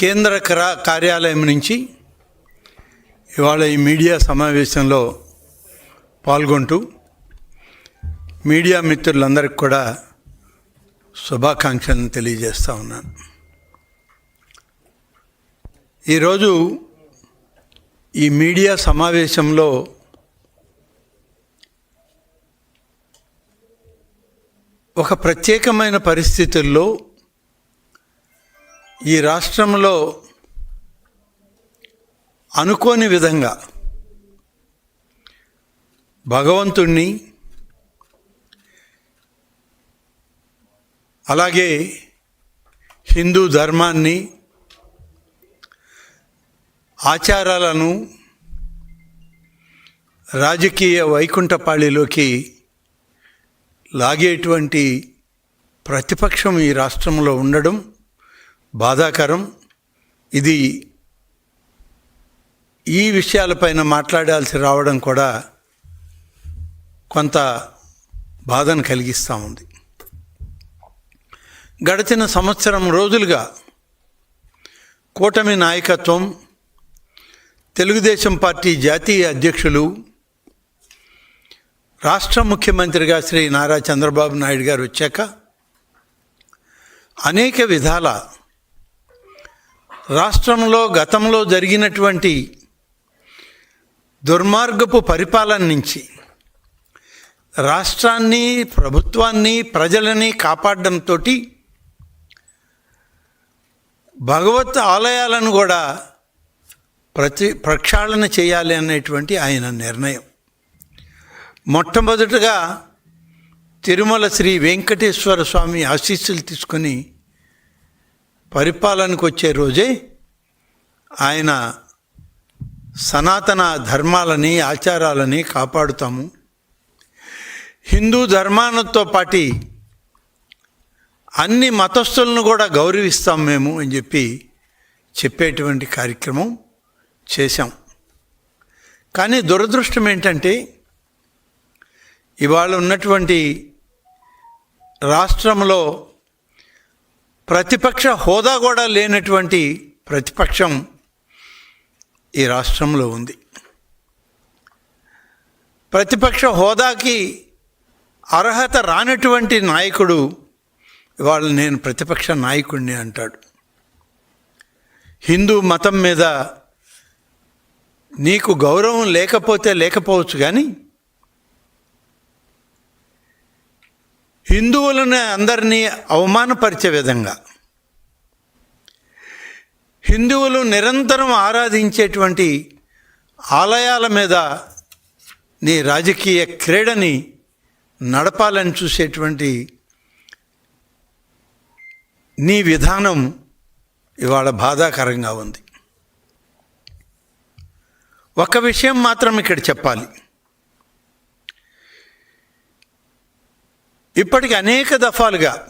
కేంద్ర కార్యాలయం నుంచి ఇవాళ ఈ మీడియా సమావేశంలో పాల్గొంటూ మీడియా మిత్రులందరికీ కూడా శుభాకాంక్షలను తెలియజేస్తూ ఉన్నాను. ఈరోజు ఈ మీడియా సమావేశంలో ఒక ప్రత్యేకమైన పరిస్థితుల్లో ఈ రాష్ట్రంలో అనుకోని విధంగా భగవంతుణ్ణి అలాగే హిందూ ధర్మాన్ని ఆచారాలను రాజకీయ వైకుంఠపాళిలోకి లాగేటువంటి ప్రతిపక్షం ఈ రాష్ట్రంలో ఉండడం బాధాకరం. ఇది ఈ విషయాలపైన మాట్లాడాల్సి రావడం కూడా కొంత బాధను కలిగిస్తూ ఉంది. గడిచిన సంవత్సరం రోజులుగా కూటమి నాయకత్వం తెలుగుదేశం పార్టీ జాతీయ అధ్యక్షులు రాష్ట్ర ముఖ్యమంత్రిగా శ్రీ నారా చంద్రబాబు నాయుడు గారు వచ్చాక అనేక విధాల రాష్ట్రంలో గతంలో జరిగినటువంటి దుర్మార్గపు పరిపాలన నుంచి రాష్ట్రాన్ని ప్రభుత్వాన్ని ప్రజలని కాపాడడంతో భగవత్ ఆలయాలను కూడా ప్రతి ప్రక్షాళన చేయాలి అనేటువంటి ఆయన నిర్ణయం. మొట్టమొదటగా తిరుమల శ్రీ వెంకటేశ్వర స్వామి ఆశీస్సులు తీసుకొని పరిపాలనకు వచ్చే రోజే ఆయన సనాతన ధర్మాలని ఆచారాలని కాపాడుతాము. హిందూ ధర్మాలతో పాటి అన్ని మతస్థులను కూడా గౌరవిస్తాం మేము అని చెప్పి చెప్పేటువంటి కార్యక్రమం చేశాం. కానీ దురదృష్టం ఏంటంటే ఇవాళ ఉన్నటువంటి రాష్ట్రంలో ప్రతిపక్ష హోదా కూడా లేనటువంటి ప్రతిపక్షం ఈ రాష్ట్రంలో ఉంది. ప్రతిపక్ష హోదాకి అర్హత రానటువంటి నాయకుడు ఇవాళ నేను ప్రతిపక్ష నాయకుడిని అంటాడు. హిందూ మతం మీద నీకు గౌరవం లేకపోతే లేకపోవచ్చు కానీ హిందువులను అందరినీ అవమానపరిచే విధంగా హిందువులు నిరంతరం ఆరాధించేటువంటి ఆలయాల మీద నీ రాజకీయ క్రీడని నడపాలని చూసేటువంటి నీ విధానం ఇవాళ బాధాకరంగా ఉంది. ఒక విషయం మాత్రం ఇక్కడ చెప్పాలి. ఇప్పటికి అనేక దఫాలుగా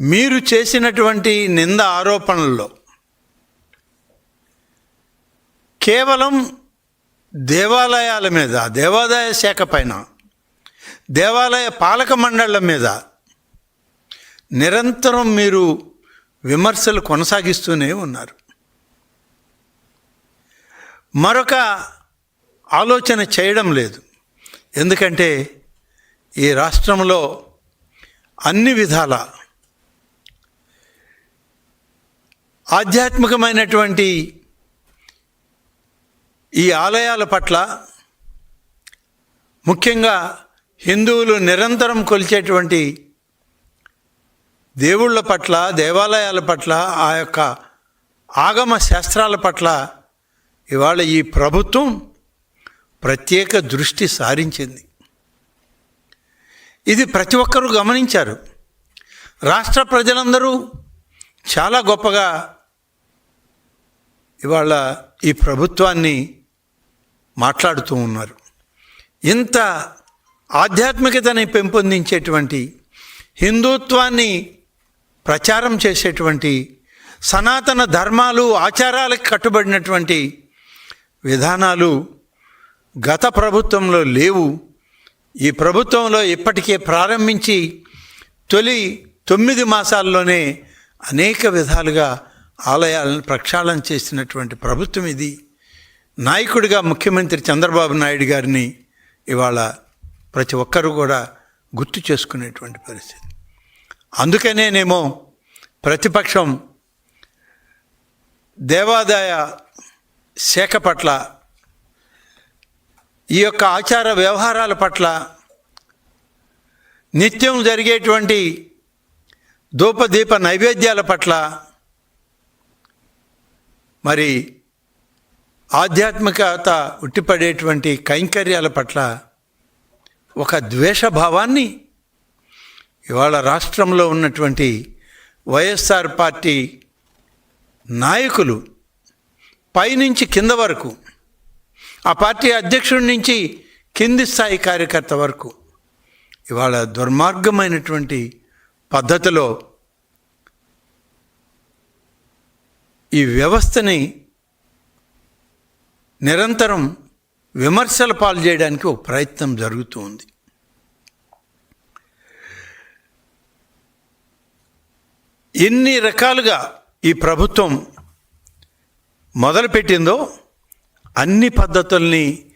మీరు చేసినటువంటి నింద ఆరోపణల్లో కేవలం దేవాలయాల మీద దేవాదాయ శాఖ పైన దేవాలయ పాలక మండళ్ళ మీద నిరంతరం మీరు విమర్శలు కొనసాగిస్తూనే ఉన్నారు. మరొక ఆలోచన చేయడం లేదు. ఎందుకంటే ఈ రాష్ట్రంలో అన్ని విధాల ఆధ్యాత్మికమైనటువంటి ఈ ఆలయాల పట్ల ముఖ్యంగా హిందువులు నిరంతరం కొలిచేటువంటి దేవుళ్ళ పట్ల దేవాలయాల పట్ల ఆ యొక్క ఆగమ శాస్త్రాల పట్ల ఇవాళ ఈ ప్రభుత్వం ప్రత్యేక దృష్టి సారించింది. ఇది ప్రతి ఒక్కరూ గమనించారు. రాష్ట్ర ప్రజలందరూ చాలా గొప్పగా ఇవాళ ఈ ప్రభుత్వాన్ని మాట్లాడుతూ ఉన్నారు. ఇంత ఆధ్యాత్మికతని పెంపొందించేటువంటి హిందుత్వాన్ని ప్రచారం చేసేటువంటి సనాతన ధర్మాలు ఆచారాలకు కట్టుబడినటువంటి విధానాలు గత ప్రభుత్వంలో లేవు. ఈ ప్రభుత్వంలో ఇప్పటికే ప్రారంభించి తొలి తొమ్మిది మాసాల్లోనే అనేక విధాలుగా ఆలయాలను ప్రక్షాళన చేసినటువంటి ప్రభుత్వం ఇది. నాయకుడిగా ముఖ్యమంత్రి చంద్రబాబు నాయుడు గారిని ఇవాళ ప్రతి ఒక్కరూ కూడా గుర్తు చేసుకునేటువంటి పరిస్థితి. అందుకనేనేమో ప్రతిపక్షం దేవాదాయ శాఖ పట్ల ఈ యొక్క ఆచార వ్యవహారాల పట్ల నిత్యం జరిగేటువంటి ధూపదీప నైవేద్యాల పట్ల మరి ఆధ్యాత్మికత ఉట్టిపడేటువంటి కైంకర్యాల పట్ల ఒక ద్వేషభావాన్ని ఇవాళ రాష్ట్రంలో ఉన్నటువంటి వైఎస్ఆర్ పార్టీ నాయకులు పైనుంచి కింద వరకు ఆ పార్టీ అధ్యక్షుడి నుంచి కింది స్థాయి కార్యకర్త వరకు ఇవాళ దుర్మార్గమైనటువంటి పద్ధతిలో ఈ వ్యవస్థని నిరంతరం విమర్శల పాలు చేయడానికి ఒక ప్రయత్నం జరుగుతూ ఉంది. ఎన్ని రకాలుగా ఈ ప్రభుత్వం మొదలుపెట్టిందో అన్ని పద్ధతుల్ని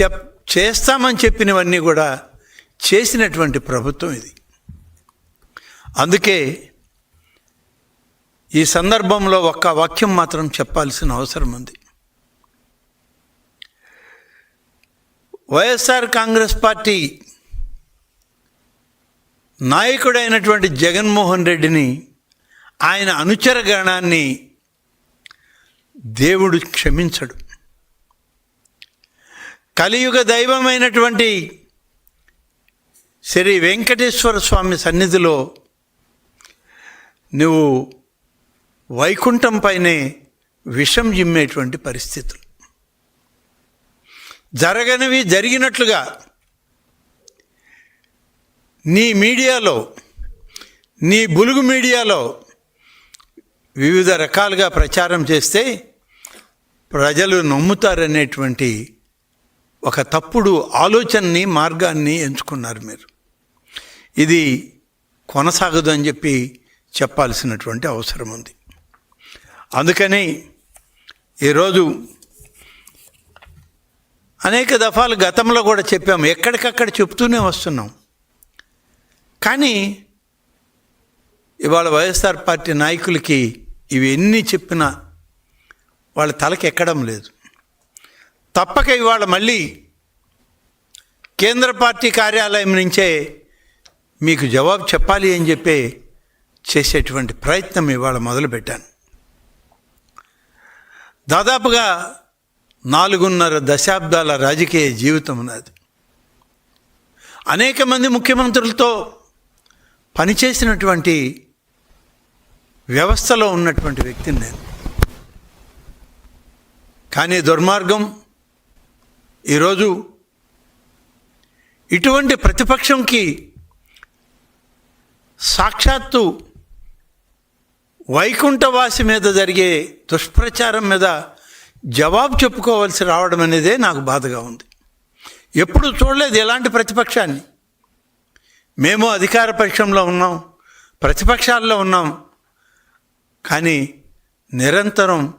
చెప్ చేస్తామని చెప్పినవన్నీ కూడా చేసినటువంటి ప్రభుత్వం ఇది. అందుకే ఈ సందర్భంలో ఒక్క వాక్యం మాత్రం చెప్పాల్సిన అవసరం ఉంది. వైఎస్ఆర్ కాంగ్రెస్ పార్టీ నాయకుడైనటువంటి జగన్మోహన్ రెడ్డిని ఆయన అనుచర గణాన్ని దేవుడు క్షమించడు. కలియుగ దైవమైనటువంటి శ్రీ వెంకటేశ్వర స్వామి సన్నిధిలో నువ్వు వైకుంఠంపైనే విషం జిమ్మేటువంటి పరిస్థితులు. జరగనివి జరిగినట్లుగా నీ మీడియాలో నీ బులుగు మీడియాలో వివిధ రకాలుగా ప్రచారం చేస్తే ప్రజలు నమ్ముతారనేటువంటి ఒక తప్పుడు ఆలోచనని మార్గాన్ని ఎంచుకున్నారు మీరు. ఇది కొనసాగదు అని చెప్పి చెప్పాల్సినటువంటి అవసరం ఉంది. అందుకని ఈరోజు అనేక దఫాలు గతంలో కూడా చెప్పాము ఎక్కడికక్కడ చెప్తూనే వస్తున్నాం. కానీ ఇవాళ వైఎస్ఆర్ పార్టీ నాయకులకి ఇవి ఎన్ని చెప్పినా వాళ్ళ తలకి ఎక్కడం లేదు. తప్పక ఇవాళ మళ్ళీ కేంద్ర పార్టీ కార్యాలయం నుంచే మీకు జవాబు చెప్పాలి అని చెప్పి చేసేటువంటి ప్రయత్నం ఇవాళ మొదలుపెట్టాను. దాదాపుగా నాలుగున్నర దశాబ్దాల రాజకీయ జీవితం ఉన్నది అనేక మంది ముఖ్యమంత్రులతో పనిచేసినటువంటి వ్యవస్థలో ఉన్నటువంటి వ్యక్తిని నేను. కానీ దుర్మార్గం ఈరోజు ఇటువంటి ప్రతిపక్షంకి సాక్షాత్తు వైకుంఠవాసి మీద జరిగే దుష్ప్రచారం మీద జవాబు చెప్పుకోవాల్సి రావడం అనేదే నాకు బాధగా ఉంది. ఎప్పుడు చూడలేదు ఎలాంటి ప్రతిపక్షాన్ని. మేము అధికార పక్షంలో ఉన్నాం ప్రతిపక్షాల్లో ఉన్నాం కానీ నిరంతరం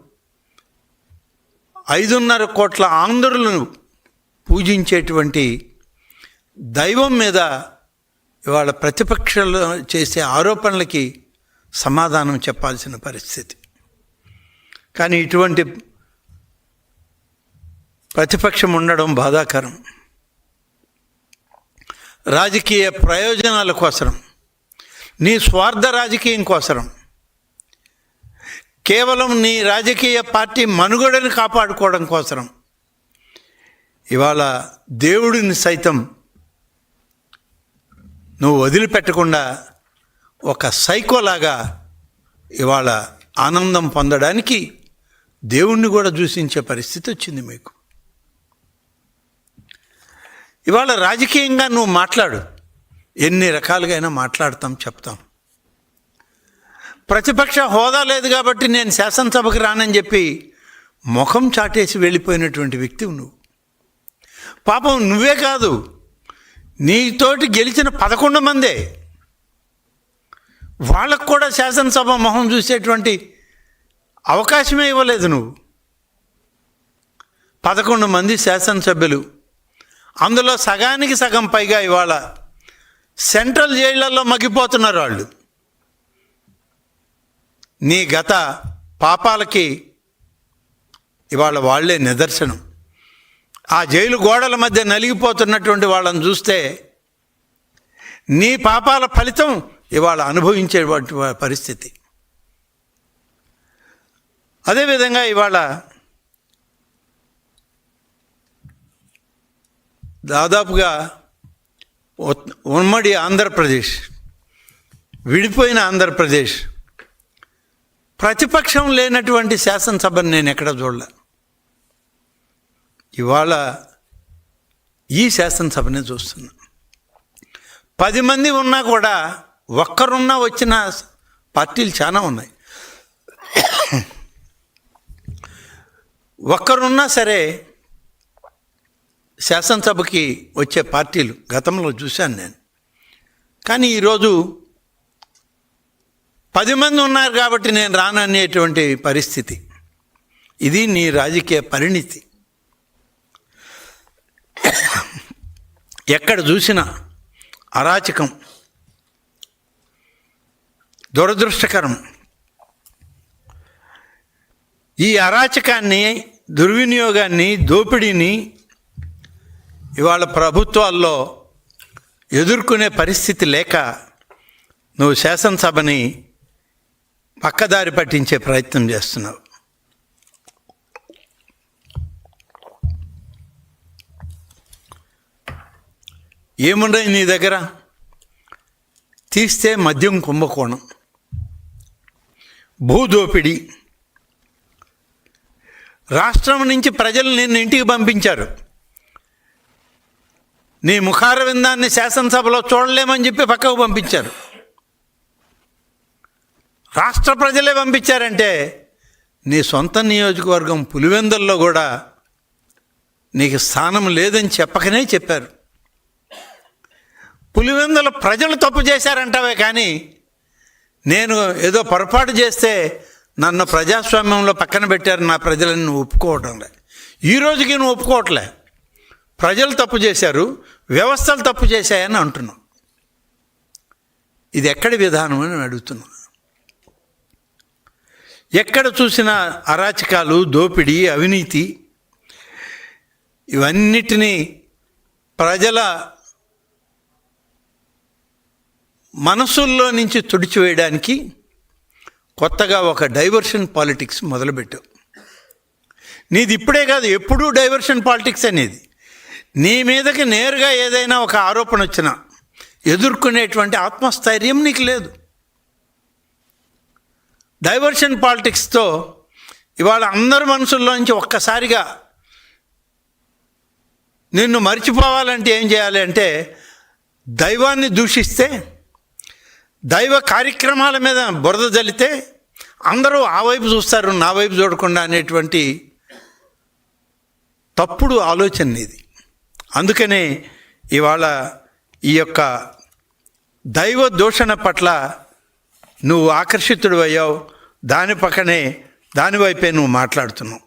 ఐదున్నర కోట్ల ఆంధ్రులను పూజించేటువంటి దైవం మీద ఇవాళ ప్రతిపక్షాలు చేసే ఆరోపణలకి సమాధానం చెప్పాల్సిన పరిస్థితి. కానీ ఇటువంటి ప్రతిపక్షం ఉండడం బాధాకరం. రాజకీయ ప్రయోజనాల కోసరం. నీ స్వార్థ రాజకీయం కోసరం. కేవలం నీ రాజకీయ పార్టీ మనుగడని కాపాడుకోవడం కోసరం. ఇవాళ దేవుడిని సైతం నువ్వు వదిలిపెట్టకుండా ఒక సైకోలాగా ఇవాళ ఆనందం పొందడానికి దేవుణ్ణి కూడా దూషించే పరిస్థితి వచ్చింది మీకు. ఇవాళ రాజకీయంగా నువ్వు మాట్లాడు. ఎన్ని రకాలుగా అయినా మాట్లాడతాం చెప్తాం. ప్రతిపక్ష హోదా లేదు కాబట్టి నేను శాసనసభకు రానని చెప్పి ముఖం చాటేసి వెళ్ళిపోయినటువంటి వ్యక్తివి నువ్వు. పాపం నువ్వే కాదు. నీతోటి గెలిచిన పదకొండు మందే. వాళ్ళకు కూడా శాసనసభ మొహం చూసేటువంటి అవకాశమే ఇవ్వలేదు నువ్వు. పదకొండు మంది శాసనసభ్యులు. అందులో సగానికి సగం పైగా ఇవాళ సెంట్రల్ జైళ్ళల్లో మగ్గిపోతున్నారు వాళ్ళు. నీ గత పాపాలకి ఇవాళ వాళ్ళే నిదర్శనం. ఆ జైలు గోడల మధ్య నలిగిపోతున్నటువంటి వాళ్ళని చూస్తే నీ పాపాల ఫలితం ఇవాళ అనుభవించేటువంటి పరిస్థితి. అదేవిధంగా ఇవాళ దాదాపుగా ఉత్- ఉమ్మడి ఆంధ్రప్రదేశ్ విడిపోయిన ఆంధ్రప్రదేశ్ ప్రతిపక్షం లేనటువంటి శాసనసభను నేను ఎక్కడ చూడలే ఇవాళ ఈ శాసనసభనే చూస్తున్నాం. పది మంది ఉన్నా కూడా ఒక్కరున్నా వచ్చిన పార్టీలు చాలా ఉన్నాయి. ఒక్కరున్నా సరే శాసనసభకి వచ్చే పార్టీలు గతంలో చూశాను నేను. కానీ ఈరోజు పది మంది ఉన్నారు కాబట్టి నేను రాననేటువంటి పరిస్థితి. ఇది నీ రాజకీయ పరిణితి. ఎక్కడ చూసినా అరాచకం దురదృష్టకరం. ఈ అరాచకాన్ని దుర్వినియోగాన్ని దోపిడీని ఇవాళ ప్రభుత్వాల్లో ఎదుర్కొనే పరిస్థితి లేక నువ్వు శాసనసభని పక్కదారి పట్టించే ప్రయత్నం చేస్తున్నావు. ఏమున్నాయి నీ దగ్గర? తీస్తే మద్యం కుంభకోణం భూదోపిడి. రాష్ట్రం నుంచి ప్రజలు నిన్ను ఇంటికి పంపించారు. నీ ముఖార విందాన్ని శాసనసభలో చూడలేమని చెప్పి పక్కకు పంపించారు. రాష్ట్ర ప్రజలే పంపించారంటే నీ సొంత నియోజకవర్గం పులివెందుల్లో కూడా నీకు స్థానం లేదని చెప్పకనే చెప్పారు. పులివెందుల ప్రజలు తప్పు చేశారంటావే కానీ నేను ఏదో పొరపాటు చేస్తే నన్ను ప్రజాస్వామ్యంలో పక్కన పెట్టారు నా ప్రజలని నువ్వు ఒప్పుకోవటంలే ఈ రోజుకి నువ్వు ఒప్పుకోవట్లే. ప్రజలు తప్పు చేశారు వ్యవస్థలు తప్పు చేశాయని అంటున్నావు. ఇది ఎక్కడి విధానం అని అడుగుతున్నాను. ఎక్కడ చూసినా అరాచకాలు దోపిడీ అవినీతి ఇవన్నిటినీ ప్రజల మనసుల్లో నుంచి తుడిచివేయడానికి కొత్తగా ఒక డైవర్షన్ పాలిటిక్స్ మొదలుపెట్టు. నీది ఇప్పుడే కాదు ఎప్పుడూ డైవర్షన్ పాలిటిక్స్ అనేది. నీ మీదకి నేరుగా ఏదైనా ఒక ఆరోపణ వచ్చినా ఎదుర్కొనేటువంటి ఆత్మస్థైర్యం నీకు లేదు. డైవర్షన్ పాలిటిక్స్తో ఇవాళ అందరి మనసుల్లోంచి ఒక్కసారిగా నిన్ను మర్చిపోవాలంటే ఏం చేయాలి అంటే దైవాన్ని దూషిస్తే దైవ కార్యక్రమాల మీద బురద జల్లితే అందరూ ఆ వైపు చూస్తారు నా వైపు చూడకుండా అనేటువంటి తప్పుడు ఆలోచన ఇది. అందుకనే ఇవాళ ఈ యొక్క దైవ దూషణ పట్ల నువ్వు ఆకర్షితుడు అయ్యావు దాని పక్కనే దానివైపే నువ్వు మాట్లాడుతున్నావు.